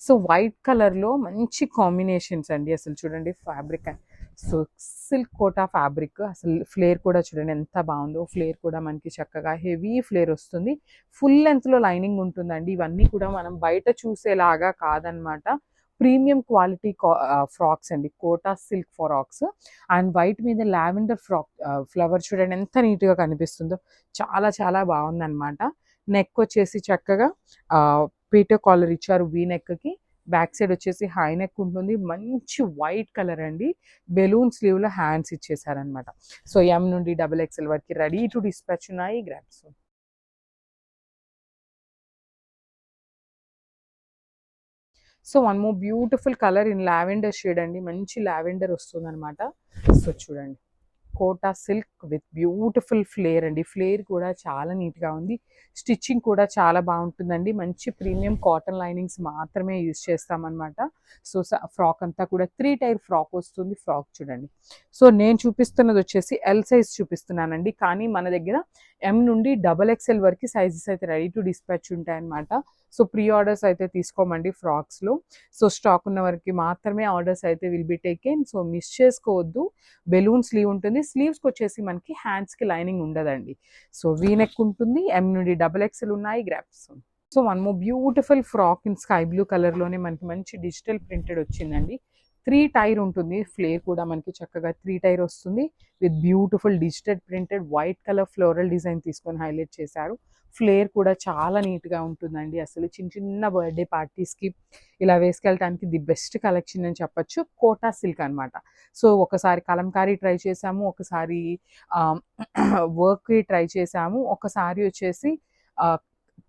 So white కలర్లో మంచి combinations అండి అసలు చూడండి fabric so silk Kota fabric అసలు ఫ్లేర్ కూడా చూడండి ఎంత బాగుందో ఫ్లేర్ కూడా మనకి చక్కగా హెవీ ఫ్లేర్ వస్తుంది. ఫుల్ లెంత్లో లైనింగ్ ఉంటుందండి. ఇవన్నీ కూడా మనం బయట చూసేలాగా కాదనమాట. ప్రీమియం క్వాలిటీ ఫ్రాక్స్ అండి. Kota silk frocks and white మీద లావెండర్ ఫ్రాక్ ఫ్లవర్ చూడండి ఎంత నీట్గా కనిపిస్తుందో. చాలా చాలా బాగుందన్నమాట నెక్ వచ్చేసి చక్కగా పీటర్ కాలర్ ఇచ్చారు వీ నెక్కి బ్యాక్ సైడ్ వచ్చేసి హై నెక్ ఉంటుంది. మంచి వైట్ కలర్ అండి. బెలూన్ స్లీవ్లో హ్యాండ్స్ ఇచ్చేసారనమాట సో ఎం నుండి డబుల్ ఎక్స్ఎల్ వరకు రెడీ టు డిస్పాచ్ ఉన్నాయి. Grabs so one more beautiful colour in lavender shade అండి. మంచి లావెండర్ వస్తుంది అనమాట సో చూడండి. Kota silk with beautiful flare అండి. ఫ్లేర్ కూడా చాలా నీట్గా ఉంది. స్టిచ్చింగ్ కూడా చాలా బాగుంటుందండి. మంచి ప్రీమియం కాటన్ లైనింగ్స్ మాత్రమే యూజ్ చేస్తామన్నమాట. సో ఫ్రాక్ అంతా కూడా త్రీ టైర్ ఫ్రాక్ వస్తుంది. ఫ్రాక్ చూడండి. సో నేను చూపిస్తున్నది వచ్చేసి ఎల్ సైజ్ చూపిస్తున్నానండి. కానీ మన దగ్గర ఎం నుండి డబల్ ఎక్స్ఎల్ వరకు సైజెస్ అయితే రెడీ టు డిస్పాచ్ ఉంటాయన్నమాట. సో ప్రీ ఆర్డర్స్ అయితే తీసుకోమండి ఫ్రాక్స్లో. సో స్టాక్ ఉన్న వరకు మాత్రమే ఆర్డర్స్ అయితే will be taken so miss చేసుకోవద్దు. బెలూన్ స్లీవ్ ఉంటుంది. స్లీవ్స్కి వచ్చేసి మనకి హ్యాండ్స్కి లైనింగ్ ఉండదండి. సో వీనెక్ ఉంటుంది ఎం నుండి డబుల్ ఎక్స్ఎల్ ఉన్నాయి grabs so one more beautiful frock in sky blue కలర్లోనే మనకి మంచి డిజిటల్ ప్రింటెడ్ వచ్చిందండి. త్రీ టైర్ ఉంటుంది. ఫ్లేర్ కూడా మనకి చక్కగా త్రీ టైర్ వస్తుంది. With beautiful digital printed white colour floral design తీసుకొని హైలైట్ చేశారు. ఫ్లేర్ కూడా చాలా నీట్గా ఉంటుందండి. అసలు చిన్న చిన్న బర్త్డే పార్టీస్కి ఇలా వేసుకెళ్ళటానికి ది బెస్ట్ కలెక్షన్ అని చెప్పొచ్చు. కోటా సిల్క్ అనమాట సో ఒకసారి కలంకారీ ట్రై చేసాము ఒకసారి వర్క్కి ట్రై చేసాము ఒకసారి వచ్చేసి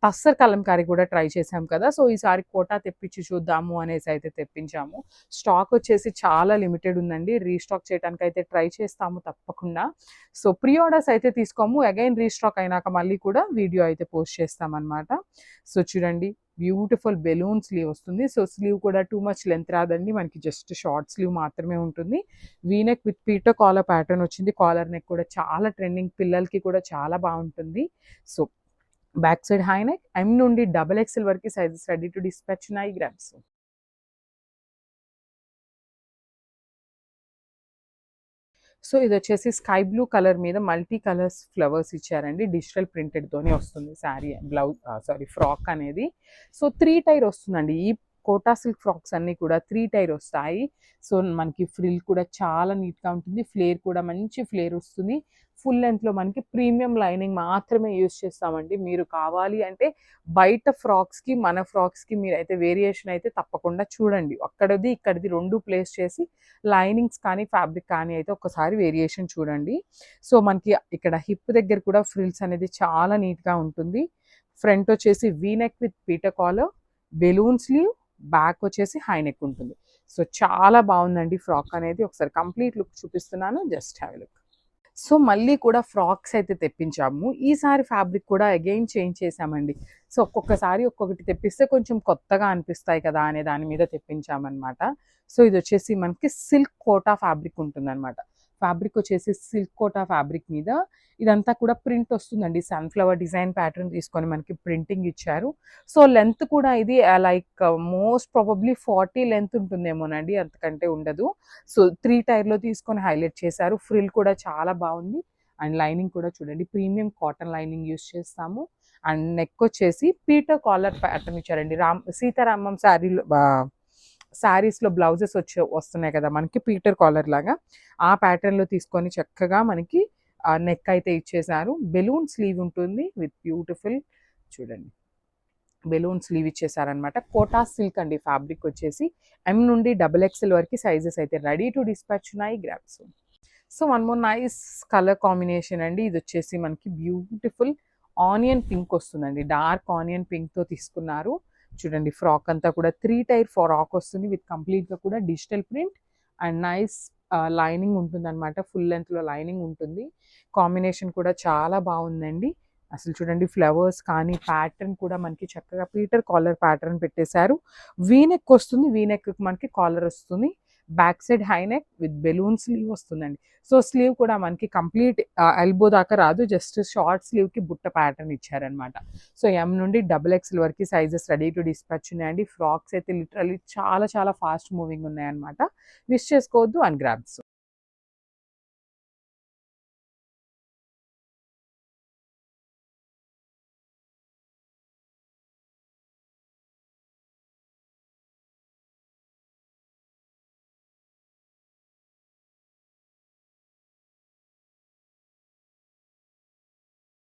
బస్సర్ కలంకారీ కూడా ట్రై చేసాం కదా. సో ఈసారి కోటా తెప్పించి చూద్దాము అనేసి అయితే తెప్పించాము. స్టాక్ వచ్చేసి చాలా లిమిటెడ్ ఉందండి. రీస్టాక్ చేయడానికి అయితే ట్రై చేస్తాము తప్పకుండా. సో ప్రీ ఆర్డర్స్ అయితే తీసుకోము. అగైన్ రీస్టాక్ అయినాక మళ్ళీ కూడా వీడియో అయితే పోస్ట్ చేస్తామన్నమాట. సో చూడండి. బ్యూటిఫుల్ బెలూన్ స్లీవ్ వస్తుంది. సో స్లీవ్ కూడా టూ మచ్ లెంత్ రాదండి. మనకి జస్ట్ షార్ట్ స్లీవ్ మాత్రమే ఉంటుంది. V neck with Peter collar pattern వచ్చింది. కాలర్ నెక్ కూడా చాలా ట్రెండింగ్. పిల్లలకి కూడా చాలా బాగుంటుంది. So back side high neck M నుండి డబల్ ఎక్స్ఎల్ వరకు సైజెస్ రెడీ టు డిస్పాచ్ ఉన్నాయి గ్రామ్స్ సో ఇది వచ్చేసి స్కై బ్లూ కలర్ మీద మల్టీ కలర్స్ ఫ్లవర్స్ ఇచ్చారండి. డిజిటల్ ప్రింటెడ్తోనే వస్తుంది శారీ బ్లౌజ్ సారీ ఫ్రాక్ అనేది. సో త్రీ టైర్ వస్తుందండి. ఈ కోటా సిల్క్ ఫ్రాక్స్ అన్నీ కూడా త్రీ టైర్ వస్తాయి. సో మనకి ఫ్రిల్ కూడా చాలా నీట్గా ఉంటుంది. ఫ్లేర్ కూడా మంచి ఫ్లేర్ వస్తుంది. ఫుల్ లెంత్లో మనకి ప్రీమియం లైనింగ్ మాత్రమే యూస్ చేస్తామండి. మీరు కావాలి అంటే బయట ఫ్రాక్స్కి మన ఫ్రాక్స్కి మీరు అయితే వేరియేషన్ అయితే తప్పకుండా చూడండి. అక్కడది ఇక్కడిది రెండు ప్లేస్ చేసి లైనింగ్స్ కానీ ఫ్యాబ్రిక్ కానీ అయితే ఒకసారి వేరియేషన్ చూడండి. సో మనకి ఇక్కడ హిప్ దగ్గర కూడా ఫ్రిల్స్ అనేది చాలా నీట్గా ఉంటుంది. ఫ్రంట్ వచ్చేసి V neck with Peter balloon sleeve back వచ్చేసి హై నెక్ ఉంటుంది. సో చాలా బాగుందండి ఫ్రాక్ అనేది. ఒకసారి కంప్లీట్ లుక్ చూపిస్తున్నాను. Just have look. సో మళ్ళీ కూడా ఫ్రాక్స్ అయితే తెప్పించాము. ఈసారి ఫ్యాబ్రిక్ కూడా అగైన్ చేంజ్ చేసామండి సో ఒక్కొక్కసారి ఒక్కొక్కటి తెప్పిస్తే కొంచెం కొత్తగా అనిపిస్తాయి కదా అనే దాని మీద తెప్పించామన్నమాట. సో ఇది వచ్చేసి మనకి సిల్క్ కోటా ఫ్యాబ్రిక్ ఉంటుందన్నమాట. ఫ్యాబ్రిక్ వచ్చేసి సిల్క్ కోటా ఫ్యాబ్రిక్ మీద. ఇదంతా కూడా ప్రింట్ వస్తుందండి. సన్ఫ్లవర్ డిజైన్ ప్యాటర్న్ తీసుకొని మనకి ప్రింటింగ్ ఇచ్చారు. సో లెంత్ కూడా ఇది like most probably forty length ఉంటుందేమోనండి. అంతకంటే ఉండదు. సో త్రీ టైర్లో తీసుకొని హైలైట్ చేశారు. ఫ్రిల్ కూడా చాలా బాగుంది. అండ్ లైనింగ్ కూడా చూడండి. ప్రీమియం కాటన్ లైనింగ్ యూస్ చేస్తాము. అండ్ నెక్ వచ్చేసి పీటర్ కాలర్ ప్యాటర్న్ ఇచ్చారండి. రామ్ సీతారామం శారీలో శారీస్లో బ్లౌజెస్ వచ్చే వస్తున్నాయి కదా మనకి పీటర్ కాలర్ లాగా. ఆ ప్యాటర్న్లో తీసుకొని చక్కగా మనకి నెక్ అయితే ఇచ్చేసారు. బెలూన్ స్లీవ్ ఉంటుంది విత్ బ్యూటిఫుల్ చూడండి. బెలూన్ స్లీవ్ ఇచ్చేసారనమాట కోటా సిల్క్ అండి ఫ్యాబ్రిక్ వచ్చేసి. ఎం నుండి డబుల్ ఎక్స్ఎల్ వరకు సైజెస్ అయితే రెడీ టు డిస్పాచ్ ఉన్నాయి. Grabs so one more nice colour combination అండి. ఇది వచ్చేసి మనకి బ్యూటిఫుల్ ఆనియన్ పింక్ వస్తుందండి. డార్క్ ఆనియన్ పింక్తో తీసుకున్నారు. చూడండి ఫ్రాక్ అంతా కూడా త్రీ టైర్ ఫ్రాక్ వస్తుంది విత్ కంప్లీట్గా కూడా digital print and nice lining ఉంటుంది అనమాట ఫుల్ లెంత్లో లైనింగ్ ఉంటుంది. కాంబినేషన్ కూడా చాలా బాగుందండి. అసలు చూడండి ఫ్లవర్స్ కానీ ప్యాటర్న్ కూడా మనకి చక్కగా పీటర్ కాలర్ ప్యాటర్న్ పెట్టేశారు. వీనెక్ వస్తుంది. వీనెక్ మనకి కాలర్ వస్తుంది. Back side high neck with balloon sleeve వస్తుందండి. సో స్లీవ్ కూడా మనకి కంప్లీట్ ఎల్బో దాకా రాదు. జస్ట్ షార్ట్ స్లీవ్కి బుట్ట ప్యాటర్న్ ఇచ్చారనమాట. సో ఎం నుండి డబుల్ ఎక్స్ఎల్ వరకు సైజెస్ రెడీ టు డిస్పాచ్ ఉన్నాయండి. ఫ్రాక్స్ అయితే లిటరలీ చాలా చాలా ఫాస్ట్ మూవింగ్ ఉన్నాయన్నమాట. విష్ చేసుకోవద్దు అండ్ గ్రాబ్స్.